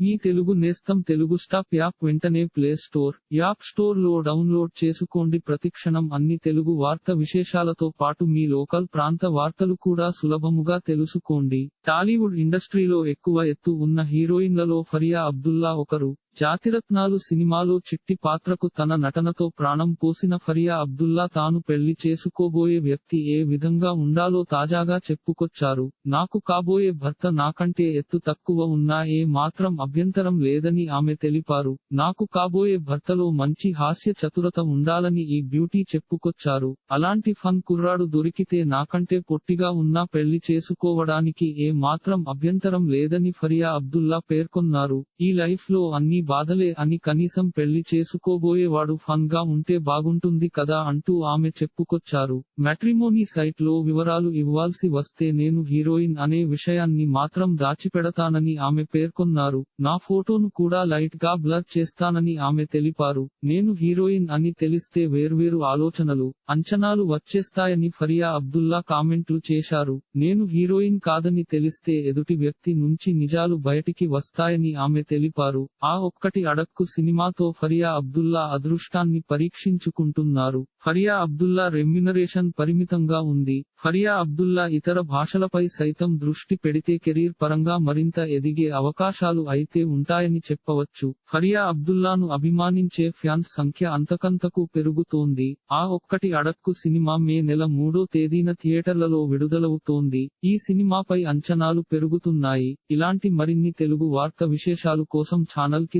మీ తెలుగు నేస్తం Telugu stop app వెంటనే play store app స్టోర్లో డౌన్లోడ్ చేసుకోండి. ప్రతిక్షణం అన్ని తెలుగు వార్త విశేషాలతో పాటు మీ లోకల్ ప్రాంత వార్తలు కూడా సులభముగా తెలుసుకోండి. టాలీవుడ్ ఇండస్ట్రీలో ఎక్కువ ఎత్తు ఉన్న హీరోయిన్లలో ఫరియా అబ్దుల్లా ఒకరు జాతిరత్నాలు సినిమాలో చిట్టి పాత్రకు తన నటనతో ప్రాణం పోసిన ఫరియా అబ్దుల్లా తాను పెళ్ళి చేసుకోబోయే వ్యక్తి ఏ విధంగా ఉండాలో తాజాగా చెప్పుకొచ్చారు. నాకు కాబోయే భర్త నాకంటే ఎత్తు తక్కువ ఉన్నా ఏ మాత్రం అభ్యంతరం లేదని ఆమె తెలిపారు. నాకు కాబోయే భర్తలో మంచి హాస్య చతురత ఉండాలని ఈ బ్యూటీ చెప్పుకొచ్చారు. అలాంటి ఫన్ కుర్రాడు దొరికితే నాకంటే పొట్టిగా ఉన్నా పెళ్ళి చేసుకోవడానికి ఏ మాత్రం అభ్యంతరం లేదని ఫరియా అబ్దుల్లా పేర్కొన్నారు. ఈ లైఫ్లో అన్ని బాధలే అని కనీసం పెళ్ళి చేసుకోబోయేవాడు ఫన్గా ఉంటే బాగుంటుంది కదా అంటూ ఆమె చెప్పుకొచ్చారు. మ్యాట్రిమోనీ సైట్లో వివరాలు ఇవ్వాల్సి వస్తే నేను హీరోయిన్ అనే విషయాన్ని మాత్రం దాచిపెడతానని ఆమె పేర్కొన్నారు. నా ఫోటోను కూడా లైట్గా బ్లర్ చేస్తానని ఆమె తెలిపారు. నేను హీరోయిన్ అని తెలిస్తే వేర్వేరు ఆలోచనలు అంచనాలు వచ్చేస్తాయని ఫరియా అబ్దుల్లా కామెంట్లు చేశారు. నేను హీరోయిన్ కాదని తెలిస్తే ఎదుటి వ్యక్తి నుంచి నిజాలు బయటికి వస్తాయని ఆమె తెలిపారు. ఆ ఒక్కటి అడక్కు సినిమాతో ఫరియా అబ్దుల్లా అదృష్టాన్ని పరీక్షించుకుంటున్నారు. ఫరియా అబ్దుల్లా రెమ్యునరేషన్ పరిమితంగా ఉంది. ఫరియా అబ్దుల్లా ఇతర భాషలపై సైతం దృష్టి పెడితే కెరీర్ పరంగా మరింత ఎదిగే అవకాశాలు అయితే ఉంటాయని చెప్పవచ్చు. ఫరియా అబ్దుల్లాను అభిమానించే ఫ్యాన్స్ సంఖ్య అంతకంతకు పెరుగుతోంది. ఆ ఒక్కటి అడక్కు సినిమా మే నెల మూడో తేదీన థియేటర్లలో విడుదలవుతోంది. ఈ సినిమాపై అంచనాలు పెరుగుతున్నాయి. ఇలాంటి మరిన్ని తెలుగు వార్త విశేషాలు కోసం ఛానల్కి